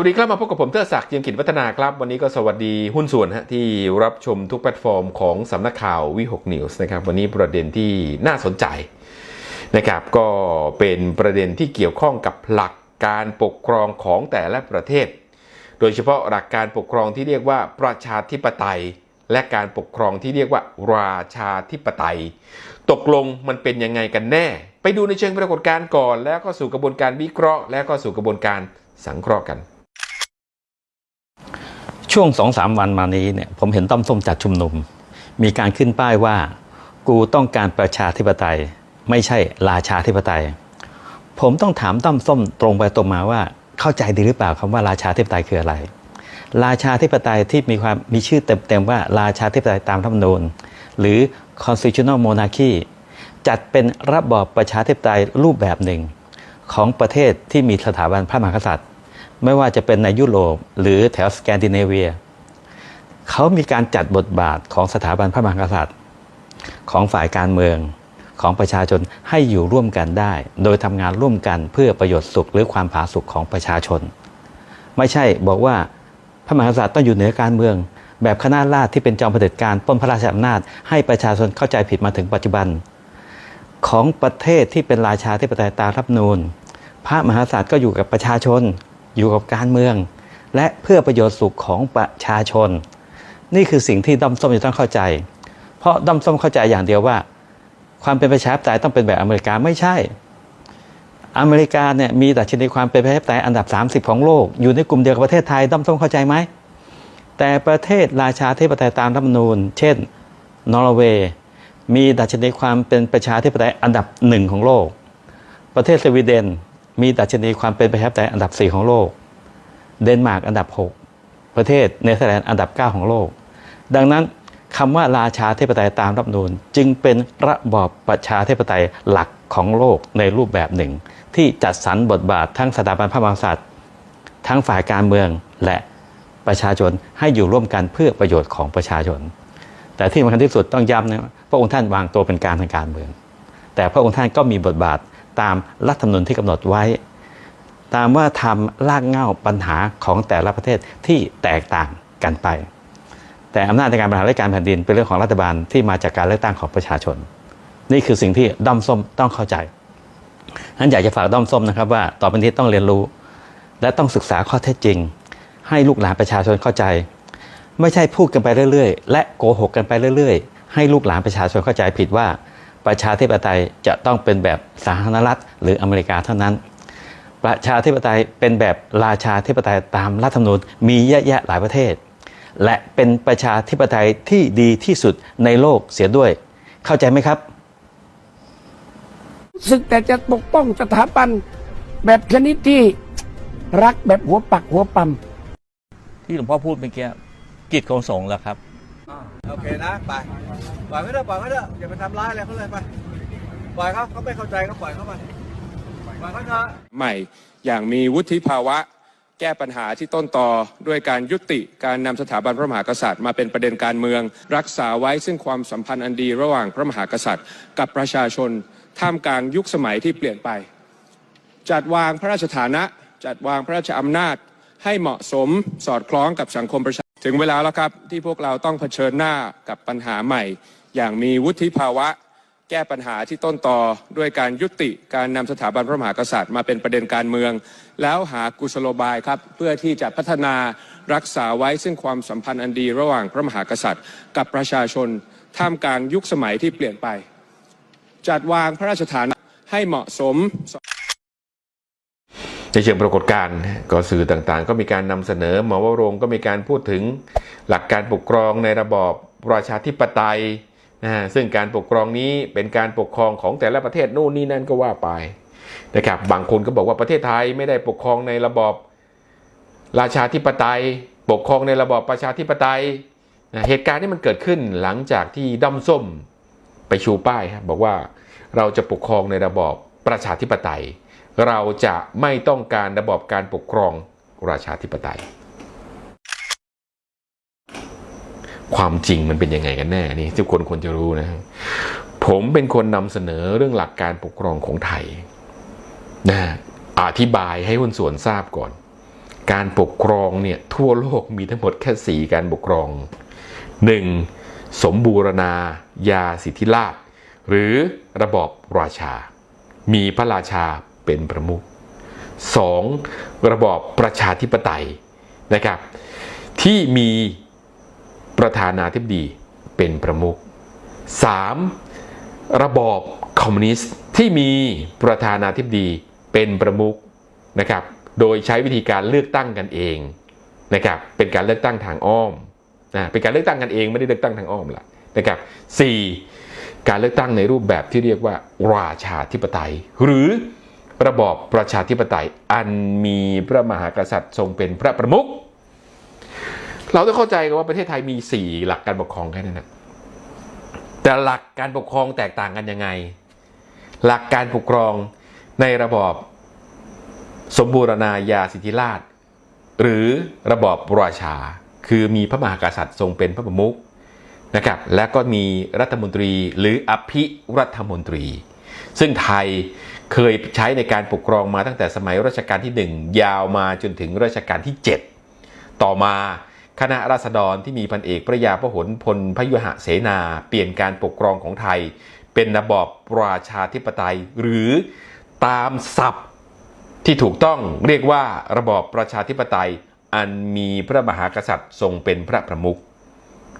สวัสดีครับมาพบกับผมเตอร์ศักดิ์เจียมกิจวัฒนาครับ วันนี้ก็สวัสดีหุ้นส่วนฮะที่รับชมทุกแพลตฟอร์มของสำนักข่าววิหกนิวส์นะครับวันนี้ประเด็นที่น่าสนใจนะครับก็เป็นประเด็นที่เกี่ยวข้องกับหลักการปกครองของแต่ละประเทศ โดยเฉพาะหลักการปกครองที่เรียกว่าประชาธิปไตย และการปกครองที่เรียกว่าราชาธิปไตย ตกลงมันเป็นยังไงกันแน่ ไปดูในเชิงปรากฏการณ์ก่อน แล้วก็สู่กระบวนการวิเคราะห์ แล้วก็สู่กระบวนการสังเคราะห์กัน ช่วงสองสามวันมานี้เนี่ยผมเห็นต้อมส้มจัดชุมนุม มีการขึ้นป้ายว่า กูต้องการประชาธิปไตย ไม่ใช่ราชาธิปไตย ผมต้องถามต้อมส้มตรงไปตรงมาว่า เข้าใจดีหรือเปล่าคำว่าราชาธิปไตยคืออะไร ราชาธิปไตยที่มีความมีชื่อเต็มๆว่าราชาธิปไตยตามรัฐธรรมนูญหรือ constitutional monarchy จัดเป็นระบอบประชาธิปไตยรูปแบบหนึ่ง ของประเทศที่มีสถาบันพระมหากษัตริย์ ไม่ว่าจะเป็นในยุโรปหรือแถวสแกนดิเนเวียเขามีการจัดบทบาทของสถาบันพระมหากษัตริย์ ของฝ่ายการเมืองของประชาชนให้อยู่ร่วมกันได้ โดยทำงานร่วมกันเพื่อประโยชน์สุขหรือความผาสุกของประชาชน ไม่ใช่บอกว่าพระมหากษัตริย์ต้องอยู่เหนือการเมือง แบบคณะราษฎรที่เป็นจอมเผด็จการป้นพระราชอำนาจ ให้ประชาชนเข้าใจผิดมาถึงปัจจุบัน ของประเทศที่เป็นราชาธิปไตยตามรัฐธรรมนูญพระมหากษัตริย์ก็อยู่กับประชาชน อยู่กับการเมือง และเพื่อประโยชน์สุขของประชาชน นี่คือสิ่งที่ด้อมส้มจะต้องเข้าใจ เพราะด้อมส้มเข้าใจอย่างเดียวว่า ความเป็นประชาธิปไตยต้องเป็นแบบอเมริกาไม่ใช่ อเมริกาเนี่ยมีดัชนีความเป็นประชาธิปไตยอันดับ 30 ของโลก อยู่ในกลุ่มเดียวกับประเทศไทยด้อมส้มเข้าใจไหมแต่ประเทศราชาธิปไตยตามรัฐธรรมนูญ เช่น นอร์เวย์มีดัชนีความเป็นประชาธิปไตยอันดับหนึ่งของโลก ประเทศสวีเดน มีดัชนีความเป็นประชาธิปไตยอันดับ 4 ของโลก เดนมาร์กอันดับ 6 ประเทศเนเธอร์แลนด์อันดับ 9 ของโลก ดังนั้นคำว่าราชาธิปไตยตามรัฐนูญจึงเป็นระบอบประชาธิปไตยหลักของโลกในรูปแบบหนึ่ง ที่จัดสรรบทบาททั้งสถาบันพระมหากษัตริย์ ทั้งฝ่ายการเมืองและประชาชนให้อยู่ร่วมกันเพื่อประโยชน์ของประชาชน แต่ที่สำคัญที่สุดต้องย้ำนะว่าพระองค์ท่านวางตัวเป็นการทางการเมือง แต่พระองค์ท่านก็มีบทบาท ตามรัฐธรรมนูญที่กำหนดไว้ ตามว่าทำรากเง้าปัญหาของแต่ละประเทศที่แตกต่างกันไป แต่อำนาจในการบริหารราชการแผ่นดินเป็นเรื่องของรัฐบาลที่มาจากการเลือกตั้งของประชาชน นี่คือสิ่งที่ด้อมส้มต้องเข้าใจนั้นอยากจะฝากด้อมส้มนะครับว่าต่อไปนี้ต้องเรียนรู้ และต้องศึกษาข้อเท็จจริง ให้ลูกหลานประชาชนเข้าใจ ไม่ใช่พูดกันไปเรื่อยๆ และโกหกกันไปเรื่อยๆ ให้ลูกหลานประชาชนเข้าใจผิดว่า ประชาธิปไตยจะต้องเป็นแบบสาธารณรัฐหรืออเมริกาเท่านั้น ประชาธิปไตยเป็นแบบราชาธิปไตยตามรัฐธรรมนูญมีเยอะแยะหลายประเทศ และเป็นประชาธิปไตยที่ดีที่สุดในโลกเสียด้วย เข้าใจไหมครับศึกแต่จะปกป้องสถาบันแบบชนิดที่รักแบบหัวปักหัวปั๊มที่หลวงพ่อพูดเมื่อกี้กิจของสงฆ์แล้วครับ โอเคนะไปปล่อยเขาเถอะปล่อยเขาเถอะอย่าไปทำร้ายอะไรเขาเลยไปปล่อยเขาเขาไม่เข้าใจก็ปล่อยเขาไปปล่อยเขาเถอะใหม่อย่างมีวุฒิภาวะ แก้ปัญหาที่ต้นตอด้วยการยุติการนำสถาบันพระมหากษัตริย์มาเป็นประเด็นการเมือง รักษาไว้ซึ่งความสัมพันธ์อันดีระหว่างพระมหากษัตริย์ กับประชาชนท่ามกลางยุคสมัยที่เปลี่ยนไป จัดวางพระราชฐานะ จัดวางพระราชอำนาจ ให้เหมาะสมสอดคล้องกับสังคมประชา ถึงเวลาแล้วครับที่พวกเราต้องเผชิญหน้ากับปัญหาใหม่ อย่างมีวุฒิภาวะ แก้ปัญหาที่ต้นต่อด้วยการยุติการนำสถาบันพระมหากษัตริย์มาเป็นประเด็นการเมือง แล้วหากุศโลบายครับ เพื่อที่จะพัฒนารักษาไว้ซึ่งความสัมพันธ์อันดีระหว่างพระมหากษัตริย์ กับประชาชนท่ามกลางยุคสมัยที่เปลี่ยนไป จัดวางพระราชฐานะให้เหมาะสม ในเชิงปรากฏการณ์ก็สื่อต่างๆ ก็มีการนำเสนอหมอวรงก็มีการพูดถึงหลักการปกครองในระบอบประชาธิปไตยนะฮะซึ่งการปกครองนี้เป็นการปกครองของแต่ละประเทศนู่นนี่นั่นก็ว่าไปนะครับบางคนก็บอกว่าประเทศไทยไม่ได้ปกครองในระบอบราชาธิปไตย ปกครองในระบอบประชาธิปไตยนะเหตุการณ์นี้มันเกิดขึ้นหลังจากที่ด้อมส้มไปชูป้ายครับบอกว่าเราจะปกครองในระบอบประชาธิปไตย เราจะไม่ต้องการระบอบการปกครองราชาธิปไตย ความจริงมันเป็นยังไงกันแน่นี่ทุกคนควรจะรู้นะ ผมเป็นคนนำเสนอเรื่องหลักการปกครองของไทยนะอธิบายให้หุ้นส่วนทราบก่อน การปกครองเนี่ยทั่วโลกมีทั้งหมดแค่สี่การปกครอง 1. สมบูรณาญาสิทธิราชหรือระบอบราชา มีพระราชา เป็นประมุข 2. ระบอบประชาธิปไตยนะครับ ที่มีประธานาธิบดีเป็นประมุข 3. ระบอบคอมมิวนิสต์ที่มีประธานาธิบดีเป็นประมุขนะครับ โดยใช้วิธีการเลือกตั้งกันเองนะครับ เป็นการเลือกตั้งทางอ้อมนะเป็นการเลือกตั้งกันเองไม่ได้เลือกตั้งทางอ้อมละนะครับ 4. การเลือกตั้งในรูปแบบที่เรียกว่าราชาธิปไตย หรือ ระบอบประชาธิปไตย อันมีพระมหากษัตริย์ทรงเป็นพระประมุขเราต้องเข้าใจกันว่าประเทศไทยมี 4 หลักการปกครองแค่นั้นนะแต่หลักการปกครองแตกต่างกันยังไง หลักการปกครองในระบอบสมบูรณาญาสิทธิราช หรือระบอบราชา คือมีพระมหากษัตริย์ทรงเป็นพระประมุขนะครับ และก็มีรัฐมนตรีหรืออภิรัฐมนตรี ซึ่งไทย เคยใช้ในการปกครองมาตั้งแต่สมัยรัชกาลที่ 1 ยาวมาจนถึงรัชกาลที่ 7 ต่อมาคณะราษฎรที่มีพันเอกพระยาพหลพลพยุหะเสนา เปลี่ยนการปกครองของไทย เป็นระบอบราชาธิปไตย หรือตามศัพท์ที่ถูกต้องเรียกว่าระบอบประชาธิปไตยอันมีพระมหากษัตริย์ทรงเป็นพระประมุข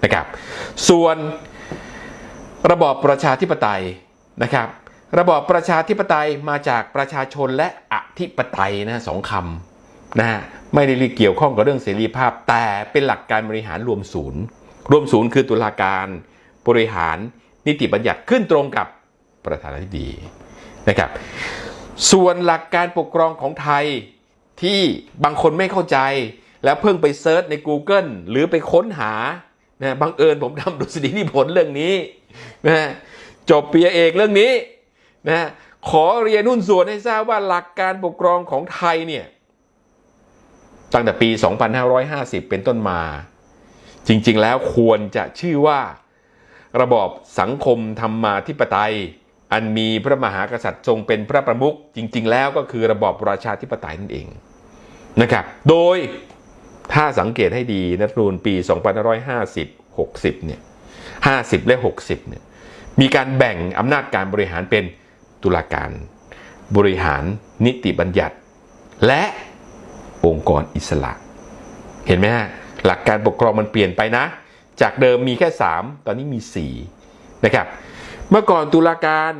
นะครับ ส่วนระบอบประชาธิปไตยนะครับ ระบอบประชาธิปไตยมาจากประชาชนและอธิปไตยนะสองคำนะฮะไม่ได้เกี่ยวข้องกับเรื่องเสรีภาพ แต่เป็นหลักการบริหารรวมศูนย์ รวมศูนย์คือตุลาการบริหารนิติบัญญัติขึ้นตรงกับประธานาธิบดีนะครับ ส่วนหลักการปกครองของไทยที่บางคนไม่เข้าใจ แล้วเพิ่งไปเซิร์ชใน Google หรือไปค้นหานะบังเอิญผมทำดุษฎีนิพนธ์เรื่องนี้นะจบปริญญาเอกเรื่องนี้ นะขอเรียนหุ้นส่วนให้ทราบว่าหลักการปกครองของไทยเนี่ยตั้งแต่ปี 2550 เป็นต้นมา จริงๆแล้วควรจะชื่อว่า ระบอบสังคมธรรมาธิปไตย อันมีพระมหากษัตริย์ทรงเป็นพระประมุขจริง ๆ แล้วก็คือระบอบราชาธิปไตยนั่นเองนะครับ โดยถ้าสังเกตให้ดีรัฐธรรมนูญปี 2550 60 เนี่ย 50 และ 60 เนี่ย มีการแบ่งอำนาจการบริหารเป็น ตุลาการ บริหารนิติบัญญัติ และองค์กรอิสระ เห็นไหมฮะหลักการปกครองมันเปลี่ยนไปนะ จากเดิมมีแค่ 3 ตอนนี้มี 4 นะครับ เมื่อก่อนตุลาการ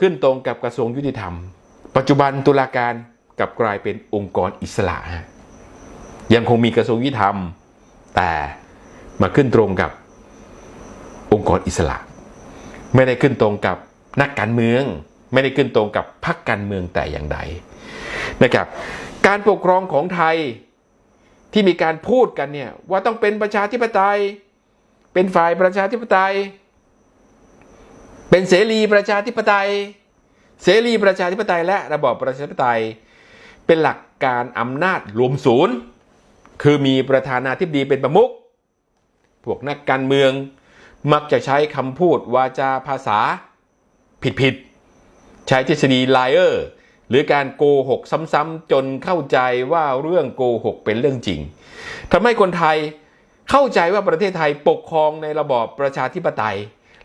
ขึ้นตรงกับกระทรวงยุติธรรม ปัจจุบันตุลาการกลับกลายเป็นองค์กรอิสระฮะยังคงมีกระทรวงยุติธรรม แต่มาขึ้นตรงกับองค์กรอิสระ ไม่ได้ขึ้นตรงกับนักการเมือง ไม่ได้ขึ้นตรงกับพรรคการเมืองแต่อย่างใดนะครับการปกครองของไทยที่มีการพูดกันเนี่ยว่าต้องเป็นประชาธิปไตย เป็นฝ่ายประชาธิปไตย เป็นเสรีประชาธิปไตย เสรีประชาธิปไตย และระบอบประชาธิปไตย เป็นหลักการอำนาจรวมศูนย์ คือมีประธานาธิบดีเป็นประมุขพวกนักการเมืองมักจะใช้คำพูดวาจาภาษาผิดๆ ใช้ทฤษฎีไลเออร์หรือการโกหกซ้ำๆจนเข้าใจว่าเรื่องโกหกเป็นเรื่องจริงทำให้คนไทยเข้าใจว่าประเทศไทยปกครองในระบอบประชาธิปไตย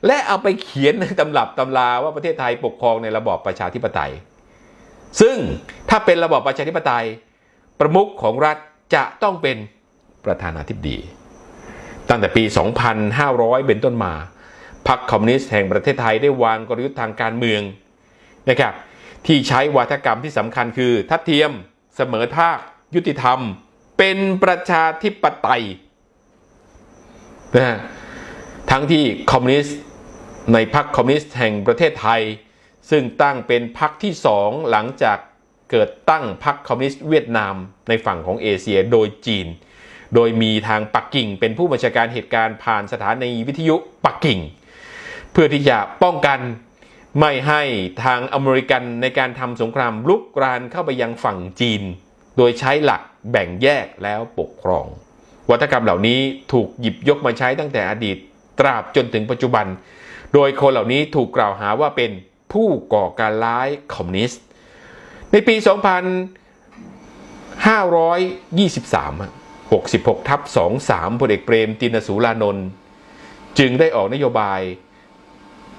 และเอาไปเขียนในตำรับตำราว่าประเทศไทยปกครองในระบอบประชาธิปไตย ซึ่งถ้าเป็นระบอบประชาธิปไตย ประมุขของรัฐจะต้องเป็นประธานาธิบดี ตั้งแต่ปี 2500 เป็นต้นมาพรรคคอมมิวนิสต์แห่งประเทศไทยได้วางกลยุทธ์ทางการเมือง นะครับที่ใช้วาทกรรมที่สำคัญคือทัดเทียมเสมอภาค ยุติธรรม เป็นประชาธิปไตยนะฮะทั้งที่คอมมิวนิสต์ในพรรคคอมมิวนิสต์แห่งประเทศไทย ซึ่งตั้งเป็นพรรคที่สองหลังจากเกิดตั้งพรรคคอมมิวนิสต์เวียดนามในฝั่งของเอเชียโดยจีน โดยมีทางปักกิ่งเป็นผู้บัญชาการเหตุการณ์ผ่านสถานีวิทยุปักกิ่ง เพื่อที่จะป้องกัน ไม่ให้ทางอเมริกันในการทำสงครามลุกรานเข้าไปยังฝั่งจีน โดยใช้หลักแบ่งแยกแล้วปกครอง วัฒกรรมเหล่านี้ถูกหยิบยกมาใช้ตั้งแต่อดีตตราบจนถึงปัจจุบัน โดยคนเหล่านี้ถูกกล่าวหาว่าเป็นผู้ก่อการร้ายคอมมิวนิสต์ ในปี 2523 66ทับ23พลเอกเปรมตินสูรานนท์จึงได้ออกนโยบาย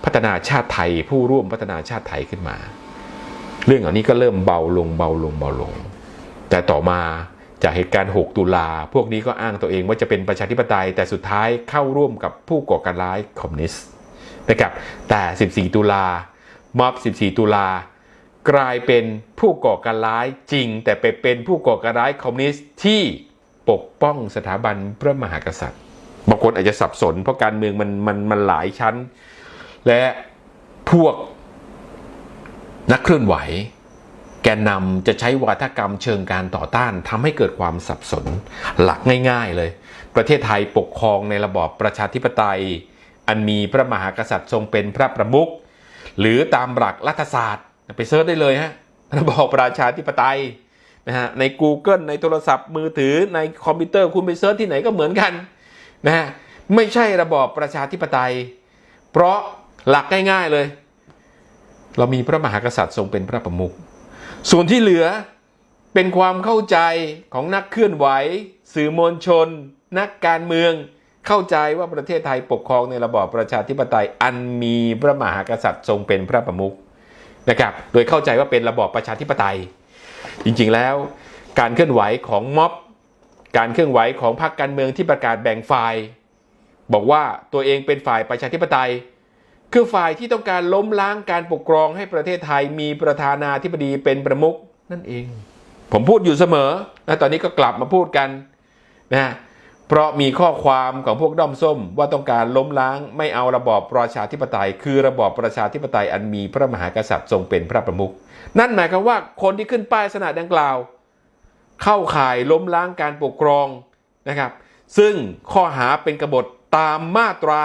พัฒนาชาติไทย ผู้ร่วมพัฒนาชาติไทยขึ้นมา เรื่องเหล่านี้ก็เริ่มเบาลงเบาลงเบาลง แต่ต่อมาจากเหตุการณ์ 6 ตุลา พวกนี้ก็อ้างตัวเองว่าจะเป็นประชาธิปไตย แต่สุดท้ายเข้าร่วมกับผู้ก่อการร้ายคอมมิวนิสต์นะครับ แต่ 14 ตุลา ม็อบ 14 ตุลา กลายเป็นผู้ก่อการร้ายจริง แต่ไปเป็นผู้ก่อการร้ายคอมมิวนิสต์ที่ปกป้องสถาบันพระมหากษัตริย์ บางคนอาจจะสับสน เพราะการเมืองมันมันมันหลายชั้น และพวกนักเคลื่อนไหว แกนนำจะใช้วาทกรรมเชิงการต่อต้านทำให้เกิดความสับสนหลักง่าย ๆ เลย ประเทศไทยปกครองในระบอบประชาธิปไตย อันมีพระมหากษัตริย์ทรงเป็นพระประมุขหรือตามหลักรัฐศาสตร์ไปเซิร์ชได้เลยฮะระบอบประชาธิปไตยนะฮะใน Google ในโทรศัพท์มือถือในคอมพิวเตอร์คุณไปเซิร์ชที่ไหนก็เหมือนกันนะฮะไม่ใช่ระบอบประชาธิปไตย เพราะ หลักง่ายๆเลย เรามีพระมหากษัตริย์ทรงเป็นพระประมุขส่วนที่เหลือเป็นความเข้าใจของนักเคลื่อนไหว สื่อมวลชน นักการเมืองเข้าใจว่าประเทศไทยปกครองในระบอบประชาธิปไตยอันมีพระมหากษัตริย์ทรงเป็นพระประมุขนะครับโดยเข้าใจว่าเป็นระบอบประชาธิปไตย จริงๆแล้วการเคลื่อนไหวของม็อบการเคลื่อนไหวของพรรคการเมืองที่ประกาศแบ่งฝ่าย บอกว่าตัวเองเป็นฝ่ายประชาธิปไตย คือฝ่ายที่ต้องการล้มล้างการปกครองให้ประเทศไทยมีประธานาธิบดีเป็นประมุขนั่นเอง ผมพูดอยู่เสมอและตอนนี้ก็กลับมาพูดกันนะเพราะมีข้อความของพวกด้อมส้มว่าต้องการล้มล้างไม่เอาระบอบประชาธิปไตย คือระบอบประชาธิปไตยอันมีพระมหากษัตริย์ทรงเป็นพระประมุขนั่นหมายความว่าคนที่ขึ้นป้ายสนาดังกล่าว เข้าข่ายล้มล้างการปกครองนะครับ ซึ่งข้อหาเป็นกบฏตามมาตรา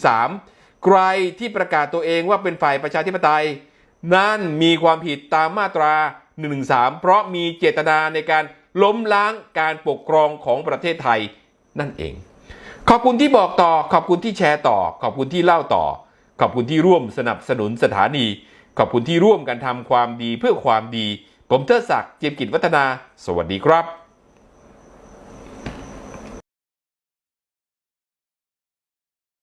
113 ใครที่ประกาศตัวเองว่าเป็นฝ่ายประชาธิปไตย นั่นมีความผิดตามมาตรา 113 เพราะมีเจตนาในการล้มล้างการปกครองของประเทศไทยนั่นเอง ขอบคุณที่บอกต่อ ขอบคุณที่แชร์ต่อ ขอบคุณที่เล่าต่อ ขอบคุณที่ร่วมสนับสนุนสถานี ขอบคุณที่ร่วมกันทำความดีเพื่อความดี ผมเทิดศักดิ์เจียมกิจวัฒนา สวัสดีครับ